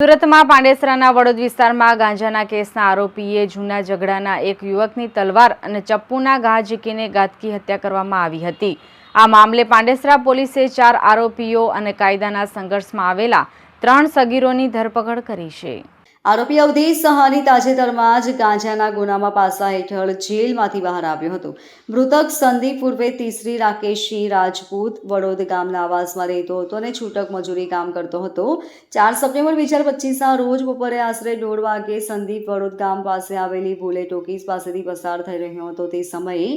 સુરતમાં પાંડેસરાના વડોદ વિસ્તારમાં ગાંજાના કેસના આરોપીએ જૂના ઝઘડાના એક યુવકની તલવાર અને ચપ્પુના ઘા ઝીકીને ગાતકી હત્યા કરવામાં આવી હતી. આ મામલે પાંડેસરા પોલીસે ચાર આરોપીઓ અને કાયદાના સંઘર્ષમાં આવેલા ત્રણ સગીરોની ધરપકડ કરી છે. આરોપી અવધેશ સહાની તાજેતરમાં જ ગાંજાના ગુનામાં પાસા હેઠળ જેલમાંથી બહાર આવ્યો હતો. મૃતક સંદીપ પૂર્વે તીસરી રાકેશી રાજપૂત વડોદ ગામના આવાસમાં રહેતો હતો અને છૂટક મજૂરી કામ કરતો હતો. ચાર સપ્ટેમ્બર બે હજાર પચીસના રોજ બપોરે આશરે દોઢ વાગે સંદીપ વડોદ ગામ પાસે આવેલી ભૂલે ટોકીઝ પાસેથી પસાર થઈ રહ્યો હતો. તે સમયે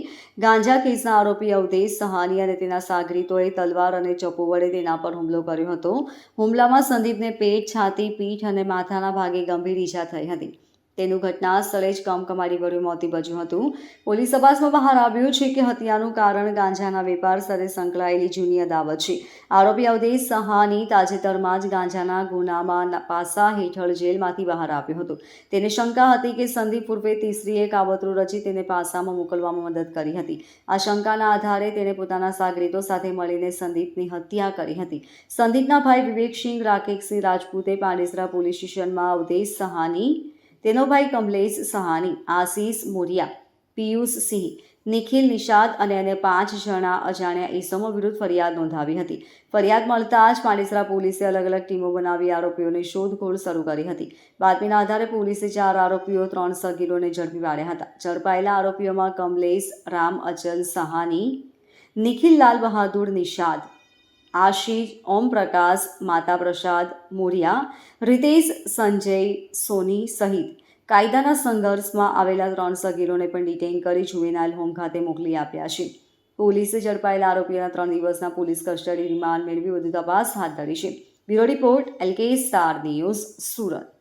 ગાંજા કેસના આરોપી અવધેશ સહાની અને તેના સાગરીતોએ તલવાર અને ચપ્પુ વડે તેના પર હુમલો કર્યો હતો. હુમલામાં સંદીપને પેટ, છાતી, પીઠ અને માથાના ભાગે ગંભીર ઈજા થઈ હતી. તેનું ઘટના સ્થળે જ કમકમાડી ભર્યું મોત નીપજ્યું હતું. પોલીસ તપાસમાં બહાર આવ્યું છે કે હત્યાનું કારણ ગાંજાના વેપાર સાથે સંકળાયેલી જૂની અદાવત છે. આરોપી અવધેશ સહાની તાજેતરમાં જ ગાંજાના ગુનામાં પાસા હેઠળ જેલમાંથી બહાર આવ્યો હતો. તેને શંકા હતી કે સંદીપ પૂર્વે તીસરીએ કાવતરું રચી તેને પાસામાં મોકલવામાં મદદ કરી હતી. આ શંકાના આધારે તેને પોતાના સાગરીતો સાથે મળીને સંદીપની હત્યા કરી હતી. સંદીપના ભાઈ વિવેકસિંહ રાકેશસિંહ રાજપૂતે પાંડેસરા પોલીસ સ્ટેશનમાં અવધેશ સહાની તેનો ભાઈ કમલેશ, સહાની, આશીષ મોરિયા, પિયુષ સિંહ, નિખિલ નિષાદ અને અન્ય પાંચ જણા અજાણ્યા ઈસમો વિરુદ્ધ ફરિયાદ નોંધાવી હતી. ફરિયાદ મળતા જ પાંડેસરા પોલીસે અલગ અલગ ટીમો બનાવી આરોપીઓની શોધખોળ શરૂ કરી હતી. બાતમીના આધારે પોલીસે ચાર આરોપીઓ ત્રણ સગીરોને ઝડપી પાડ્યા હતા. ઝડપાયેલા આરોપીઓમાં કમલેશ, રામ અચલ સહાની, નિખિલ લાલ બહાદુર, નિષાદ આશીષ ઓમ પ્રકાશ માતા પ્રસાદ મોરિયા, રિતેશ, સંજય, સોની સહિત કાયદાના સંઘર્ષમાં આવેલા ત્રણ સગીરોને પણ ડિટેઇન કરી જુવેનાઇલ હોમ ખાતે મોકલી આપ્યા છે. પોલીસે ઝડપાયેલા આરોપીઓના ત્રણ દિવસના પોલીસ કસ્ટડી રિમાન્ડ મેળવી વધુ તપાસ હાથ ધરી છે. Bureau report LK star news, Surat.